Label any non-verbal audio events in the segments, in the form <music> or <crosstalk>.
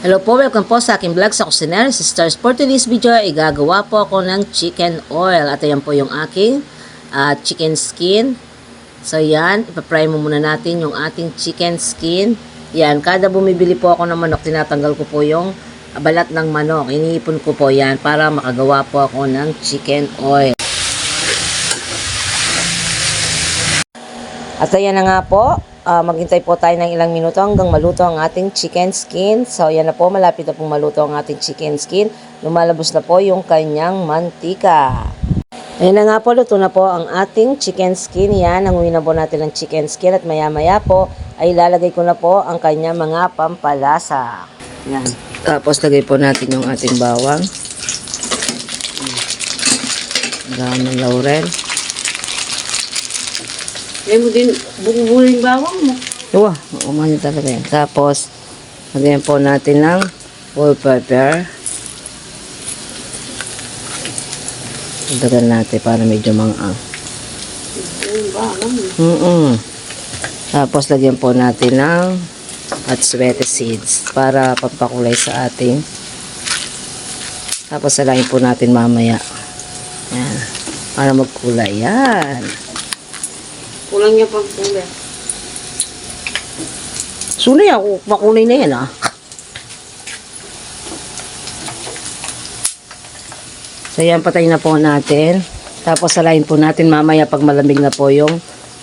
Hello po, welcome po sa aking vlog sa Kusinero Sisters. For today's video, igagawa po ako ng chicken oil. At ayan po yung aking ah, chicken skin. So yan, ipapry mo muna natin yung ating chicken skin. Yan, kada bumibili po ako ng manok, tinatanggal ko po yung balat ng manok. Iniipon ko po yan para makagawa po ako ng chicken oil. At ayan na nga po, ah, maghintay po tayo ng ilang minuto hanggang maluto ang ating chicken skin. So ayan na po, malapit na pong maluto ang ating chicken skin. Lumalabos na po yung kanyang mantika. Ayan na nga po, luto na po ang ating chicken skin. Yan, nanguwi na po natin ang chicken skin at maya maya po ay lalagay ko na po ang kanyang mga pampalasa. Yan. Tapos lagay po natin yung ating bawang. Gano'n ng laurel. Kaya mo din bukubuling bawang mo. Uwa, umano talaga yan. Tapos, lagyan po natin ng whole pepper. Dagan natin para medyo mang-ang. Mo. Mm Tapos, lagyan po natin ng at sweaty seeds para pampakulay sa ating. Tapos, salain po natin mamaya. Yan. Para magkulay. Yan. Kulang niya pag kulay. Sunay ako, makulay na yan ah. So yan, patay na po natin. Tapos salayin po natin mamaya pag malamig na po yung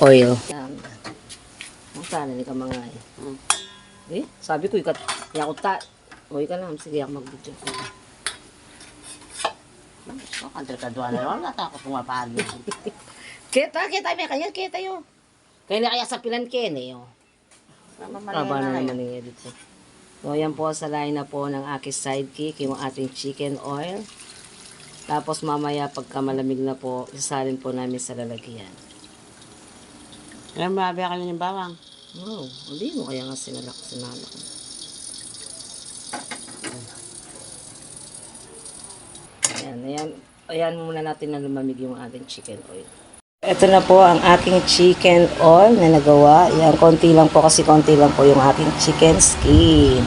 oil. Yan. Sana ni ka mga eh. Hmm. Eh, sabi ko, ikat, kaya ako ta. O, ika lang, sige ako mag-video. So, kantrikaduan na naman. Nata ako pumapagod. <laughs> Kita, kita, may kanya, kita yun. Kaya na kaya sa pilan ken eh. Oh. Taba na naman yung edit ko. So, yan po, salayin na po ng aking sidekick, yung ating chicken oil. Tapos mamaya pagka malamig na po, isasalin po namin sa lalagyan. Kaya mabi ka yung bawang. Oh, hindi mo kaya nga sinalak, sinalak. Ayan, ayan, ayan muna natin na lumamig yung ating chicken oil. Ito na po ang aking chicken oil na nagawa. Yan, konti lang po kasi konti lang po yung aking chicken skin.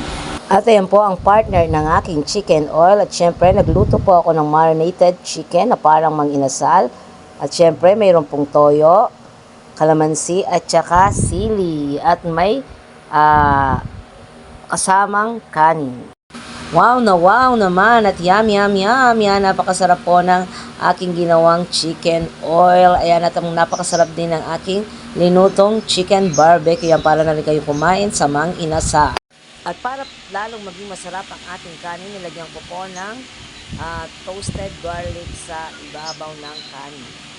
At ayan po ang partner ng aking chicken oil. At syempre, nagluto po ako ng marinated chicken na parang manginasal. At syempre, mayroon pong toyo, kalamansi, at saka sili. At may ah, kasamang kanin. Wow na wow naman at yum yum yum. Yan, napakasarap po ng aking ginawang chicken oil. Ayan, at napakasarap din ng aking linutong chicken barbecue. Yan, para na rin kayo kumain sa mang inasa. At para lalong maging masarap ang ating kanin, nilagyan ko po ng ah, toasted garlic sa ibabaw ng kanin.